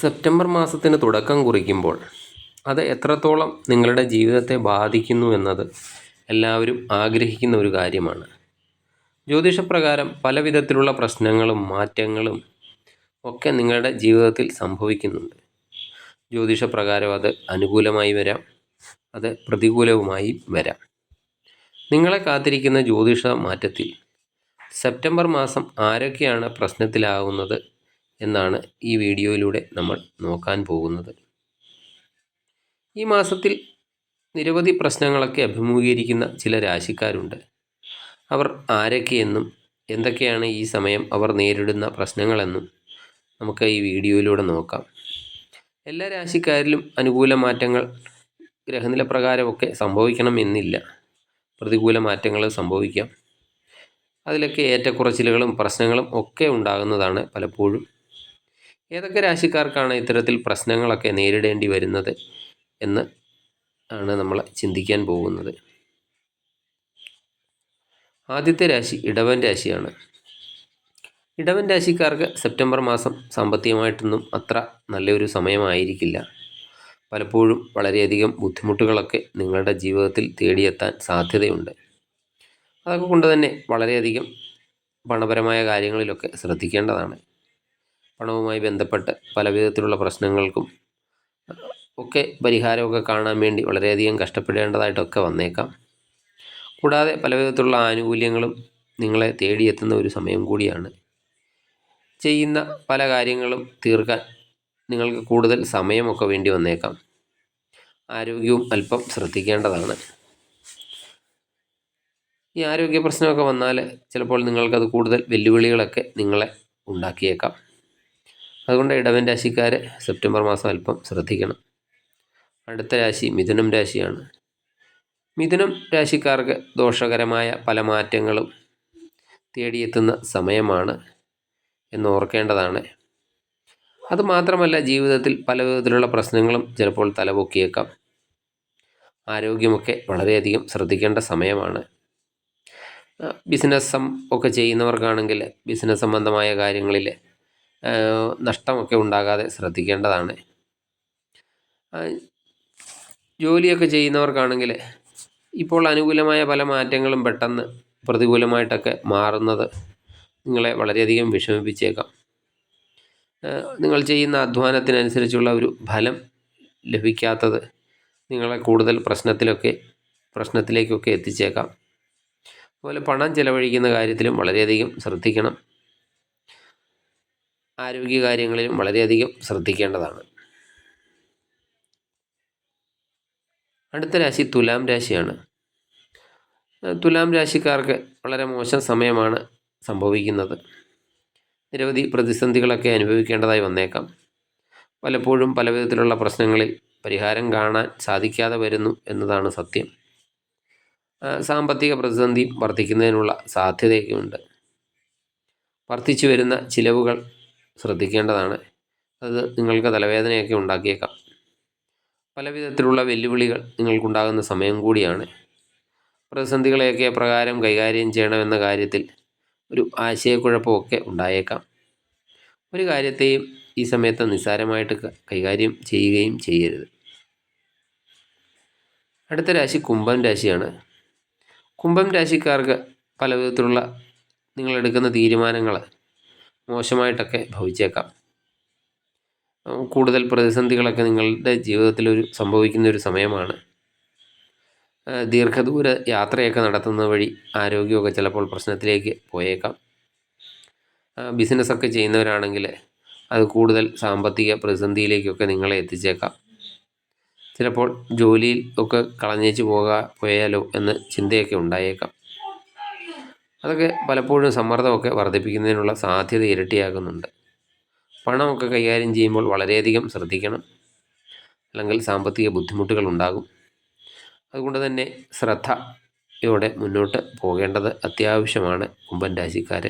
September മാസത്തിന് തുടക്കം കുറിക്കുമ്പോൾ അത് എത്രത്തോളം നിങ്ങളുടെ ജീവിതത്തെ ബാധിക്കുന്നു എന്നത് എല്ലാവരും ആഗ്രഹിക്കുന്ന ഒരു കാര്യമാണ്. ജ്യോതിഷപ്രകാരം പല വിധത്തിലുള്ള പ്രശ്നങ്ങളും മാറ്റങ്ങളും ഒക്കെ നിങ്ങളുടെ ജീവിതത്തിൽ സംഭവിക്കുന്നുണ്ട്. ജ്യോതിഷപ്രകാരം അത് അനുകൂലമായി വരാം. അത് പ്രതികൂലവുമായി വരാം. നിങ്ങളെ കാത്തിരിക്കുന്ന ജ്യോതിഷ മാറ്റത്തിൽ സെപ്റ്റംബർ മാസം ആരൊക്കെയാണ് പ്രശ്നത്തിലാവുന്നത് എന്നാണ് ഈ വീഡിയോയിലൂടെ നമ്മൾ നോക്കാൻ പോകുന്നത്. ഈ മാസത്തിൽ നിരവധി പ്രശ്നങ്ങളൊക്കെ അഭിമുഖീകരിക്കുന്ന ചില രാശിക്കാരുണ്ട്. അവർ ആരൊക്കെയെന്നും എന്തൊക്കെയാണ് ഈ സമയം അവർ നേരിടുന്ന പ്രശ്നങ്ങളെന്നും നമുക്ക് ഈ വീഡിയോയിലൂടെ നോക്കാം. എല്ലാ രാശിക്കാരിലും അനുകൂല മാറ്റങ്ങൾ ഗ്രഹനില പ്രകാരമൊക്കെ സംഭവിക്കണമെന്നില്ല. പ്രതികൂല മാറ്റങ്ങൾ സംഭവിക്കാം. അതിലൊക്കെ ഏറ്റക്കുറച്ചിലുകളും പ്രശ്നങ്ങളും ഒക്കെ ഉണ്ടാകുന്നതാണ് പലപ്പോഴും ഏതൊക്കെ രാശിക്കാർക്കാണ് ഇത്തരത്തിൽ പ്രശ്നങ്ങളൊക്കെ നേരിടേണ്ടി വരുന്നത് എന്ന് ആണ് നമ്മൾ ചിന്തിക്കാൻ പോകുന്നത്. ആദ്യത്തെ രാശി ഇടവൻ രാശിയാണ്. ഇടവൻ രാശിക്കാർക്ക് സെപ്റ്റംബർ മാസം സാമ്പത്തികമായിട്ടൊന്നും അത്ര നല്ലൊരു സമയമായിരിക്കില്ല. പലപ്പോഴും വളരെയധികം ബുദ്ധിമുട്ടുകളൊക്കെ നിങ്ങളുടെ ജീവിതത്തിൽ തേടിയെത്താൻ സാധ്യതയുണ്ട്. അതൊക്കെ കൊണ്ട് തന്നെ വളരെയധികം പണപരമായ കാര്യങ്ങളിലൊക്കെ ശ്രദ്ധിക്കേണ്ടതാണ്. പണവുമായി ബന്ധപ്പെട്ട് പല വിധത്തിലുള്ള പ്രശ്നങ്ങൾക്കും ഒക്കെ പരിഹാരമൊക്കെ കാണാൻ വേണ്ടി വളരെയധികം കഷ്ടപ്പെടേണ്ടതായിട്ടൊക്കെ വന്നേക്കാം. കൂടാതെ പല വിധത്തിലുള്ള ആനുകൂല്യങ്ങളും നിങ്ങളെ തേടിയെത്തുന്ന ഒരു സമയം കൂടിയാണ്. ചെയ്യുന്ന പല കാര്യങ്ങളും തീർക്കാൻ നിങ്ങൾക്ക് കൂടുതൽ സമയമൊക്കെ വേണ്ടി വന്നേക്കാം. ആരോഗ്യവും അല്പം ശ്രദ്ധിക്കേണ്ടതാണ്. ഈ ആരോഗ്യ പ്രശ്നമൊക്കെ വന്നാൽ ചിലപ്പോൾ നിങ്ങൾക്കത് കൂടുതൽ വെല്ലുവിളികളൊക്കെ നിങ്ങളെ ഉണ്ടാക്കിയേക്കാം. അതുകൊണ്ട് ഇടവൻ രാശിക്കാർ സെപ്റ്റംബർ മാസം അല്പം ശ്രദ്ധിക്കണം. അടുത്ത രാശി മിഥുനം രാശിയാണ്. മിഥുനം രാശിക്കാർക്ക് ദോഷകരമായ പല മാറ്റങ്ങളും തേടിയെത്തുന്ന സമയമാണ് എന്ന് ഓർക്കേണ്ടതാണ്. അതുമാത്രമല്ല ജീവിതത്തിൽ പല വിധത്തിലുള്ള പ്രശ്നങ്ങളും ചിലപ്പോൾ തലപൊക്കിയേക്കാം. ആരോഗ്യമൊക്കെ വളരെയധികം ശ്രദ്ധിക്കേണ്ട സമയമാണ്. ബിസിനസ് ഒക്കെ ചെയ്യുന്നവർക്കാണെങ്കിൽ ബിസിനസ് സംബന്ധമായ കാര്യങ്ങളിൽ നഷ്ടമൊക്കെ ഉണ്ടാകാതെ ശ്രദ്ധിക്കേണ്ടതാണ്. ജോലിയൊക്കെ ചെയ്യുന്നവർക്കാണെങ്കിൽ ഇപ്പോൾ അനുകൂലമായ പല മാറ്റങ്ങളും പെട്ടെന്ന് പ്രതികൂലമായിട്ടൊക്കെ മാറുന്നത് നിങ്ങളെ വളരെയധികം വിഷമിപ്പിച്ചേക്കാം. നിങ്ങൾ ചെയ്യുന്ന അധ്വാനത്തിനനുസരിച്ചുള്ള ഒരു ഫലം ലഭിക്കാത്തത് നിങ്ങളെ കൂടുതൽ പ്രശ്നത്തിലൊക്കെ പ്രശ്നത്തിലേക്കൊക്കെ എത്തിച്ചേക്കാം. അതുപോലെ പണം ചിലവഴിക്കുന്ന കാര്യത്തിലും വളരെയധികം ശ്രദ്ധിക്കണം. ആരോഗ്യ കാര്യങ്ങളിലും വളരെയധികം ശ്രദ്ധിക്കേണ്ടതാണ്. അടുത്ത രാശി തുലാം രാശിയാണ്. തുലാം രാശിക്കാർക്ക് വളരെ മോശം സമയമാണ് സംഭവിക്കുന്നത്. നിരവധി പ്രതിസന്ധികളൊക്കെ അനുഭവിക്കേണ്ടതായി വന്നേക്കാം. പലപ്പോഴും പല വിധത്തിലുള്ള പ്രശ്നങ്ങളിൽ പരിഹാരം കാണാൻ സാധിക്കാതെ വരുന്നു എന്നതാണ് സത്യം. സാമ്പത്തിക പ്രതിസന്ധി വർദ്ധിക്കുന്നതിനുള്ള സാധ്യതയൊക്കെയുണ്ട് വർദ്ധിച്ചു വരുന്ന ചിലവുകൾ ശ്രദ്ധിക്കേണ്ടതാണ്. അത് നിങ്ങൾക്ക് തലവേദനയൊക്കെ ഉണ്ടാക്കിയേക്കാം. പല വിധത്തിലുള്ള വെല്ലുവിളികൾ നിങ്ങൾക്കുണ്ടാകുന്ന സമയം കൂടിയാണ്. പ്രതിസന്ധികളെയൊക്കെ പ്രകാരം കൈകാര്യം ചെയ്യണമെന്ന കാര്യത്തിൽ ഒരു ആശയക്കുഴപ്പമൊക്കെ ഉണ്ടായേക്കാം. ഒരു കാര്യത്തെയും ഈ സമയത്ത് നിസ്സാരമായിട്ട് കൈകാര്യം ചെയ്യുകയും ചെയ്യരുത്. അടുത്ത രാശി കുംഭം രാശിയാണ്. കുംഭം രാശിക്കാർക്ക് പല വിധത്തിലുള്ള നിങ്ങളെടുക്കുന്ന തീരുമാനങ്ങൾ മോശമായിട്ടൊക്കെ ഭവിച്ചേക്കാം. കൂടുതൽ പ്രതിസന്ധികളൊക്കെ നിങ്ങളുടെ ജീവിതത്തിൽ ഒരു സംഭവിക്കുന്ന ഒരു സമയമാണ് ദീർഘദൂര യാത്രയൊക്കെ നടത്തുന്ന വഴി ആരോഗ്യമൊക്കെ ചിലപ്പോൾ പ്രശ്നത്തിലേക്ക് പോയേക്കാം. ബിസിനസ്സൊക്കെ ചെയ്യുന്നവരാണെങ്കിൽ അത് കൂടുതൽ സാമ്പത്തിക പ്രതിസന്ധിയിലേക്കൊക്കെ നിങ്ങളെ എത്തിച്ചേക്കാം. ചിലപ്പോൾ ജോലിയിൽ ഒക്കെ കളഞ്ഞേച്ച് പോകാ പോയാലോ എന്ന് ചിന്തയൊക്കെ ഉണ്ടായേക്കാം. അതൊക്കെ പലപ്പോഴും സമ്മർദ്ദമൊക്കെ വർദ്ധിപ്പിക്കുന്നതിനുള്ള സാധ്യത ഇരട്ടിയാകുന്നുണ്ട് പണമൊക്കെ കൈകാര്യം ചെയ്യുമ്പോൾ വളരെയധികം ശ്രദ്ധിക്കണം. അല്ലെങ്കിൽ സാമ്പത്തിക ബുദ്ധിമുട്ടുകൾ ഉണ്ടാകും. അതുകൊണ്ട് തന്നെ ശ്രദ്ധ ശ്രദ്ധയോടെ മുന്നോട്ട് പോകേണ്ടത് അത്യാവശ്യമാണ് കുംഭൻ രാശിക്കാർ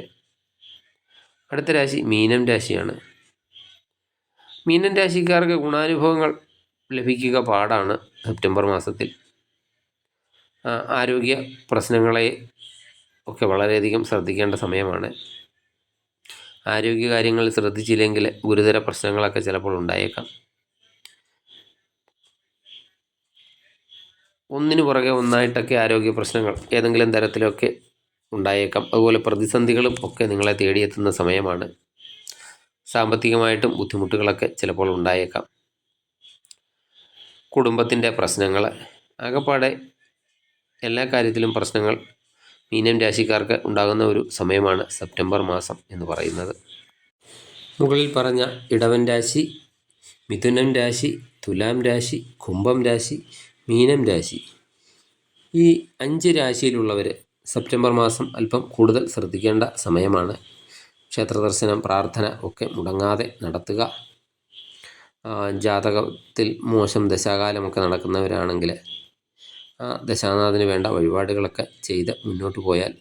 അടുത്ത രാശി മീനം രാശിയാണ്. മീനം രാശിക്കാർക്ക് ഗുണാനുഭവങ്ങൾ ലഭിക്കുക പാടാണ് സെപ്റ്റംബർ മാസത്തിൽ. ആരോഗ്യ പ്രശ്നങ്ങളെ ഒക്കെ വളരെയധികം ശ്രദ്ധിക്കേണ്ട സമയമാണ്. ആരോഗ്യകാര്യങ്ങൾ ശ്രദ്ധിച്ചില്ലെങ്കിൽ ഗുരുതര പ്രശ്നങ്ങളൊക്കെ ചിലപ്പോൾ ഉണ്ടായേക്കാം. ഒന്നിനു പുറകെ ഒന്നായിട്ടൊക്കെ ആരോഗ്യ പ്രശ്നങ്ങൾ ഏതെങ്കിലും തരത്തിലൊക്കെ ഉണ്ടായേക്കാം. അതുപോലെ പ്രതിസന്ധികളും ഒക്കെ നിങ്ങളെ തേടിയെത്തുന്ന സമയമാണ്. സാമ്പത്തികമായിട്ടും ബുദ്ധിമുട്ടുകളൊക്കെ ചിലപ്പോൾ ഉണ്ടായേക്കാം. കുടുംബത്തിന്റെ പ്രശ്നങ്ങൾ ആകപ്പാടെ എല്ലാ കാര്യത്തിലും പ്രശ്നങ്ങൾ മീനം രാശിക്കാർക്ക് ഉണ്ടാകുന്ന ഒരു സമയമാണ് സെപ്റ്റംബർ മാസം എന്ന് പറയുന്നത്. മുകളിൽ പറഞ്ഞ ഇടവൻ രാശി മിഥുനം രാശി തുലാം രാശി കുംഭം രാശി മീനം രാശി. ഈ അഞ്ച് രാശിയിലുള്ളവർ സെപ്റ്റംബർ മാസം അല്പം കൂടുതൽ ശ്രദ്ധിക്കേണ്ട സമയമാണ്. ക്ഷേത്ര ദർശനം പ്രാർത്ഥന ഒക്കെ മുടങ്ങാതെ നടത്തുക. ജാതകത്തിൽ മോശം ദശാകാലമൊക്കെ നടക്കുന്നവരാണെങ്കിൽ ആ ദശാനാഥന് വേണ്ട വഴിപാടുകളൊക്കെ ചെയ്ത് മുന്നോട്ട് പോയാൽ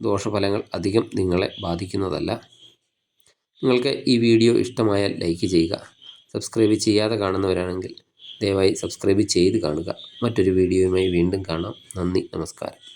ദോഷഫലങ്ങൾ അധികം നിങ്ങളെ ബാധിക്കുന്നതല്ല. നിങ്ങൾക്ക് ഈ വീഡിയോ ഇഷ്ടമായാൽ ലൈക്ക് ചെയ്യുക സബ്സ്ക്രൈബ് ചെയ്യാതെ കാണുന്നവരാണെങ്കിൽ ദയവായി സബ്സ്ക്രൈബ് ചെയ്ത് കാണുക. മറ്റൊരു വീഡിയോയുമായി വീണ്ടും കാണാം. നന്ദി നമസ്കാരം.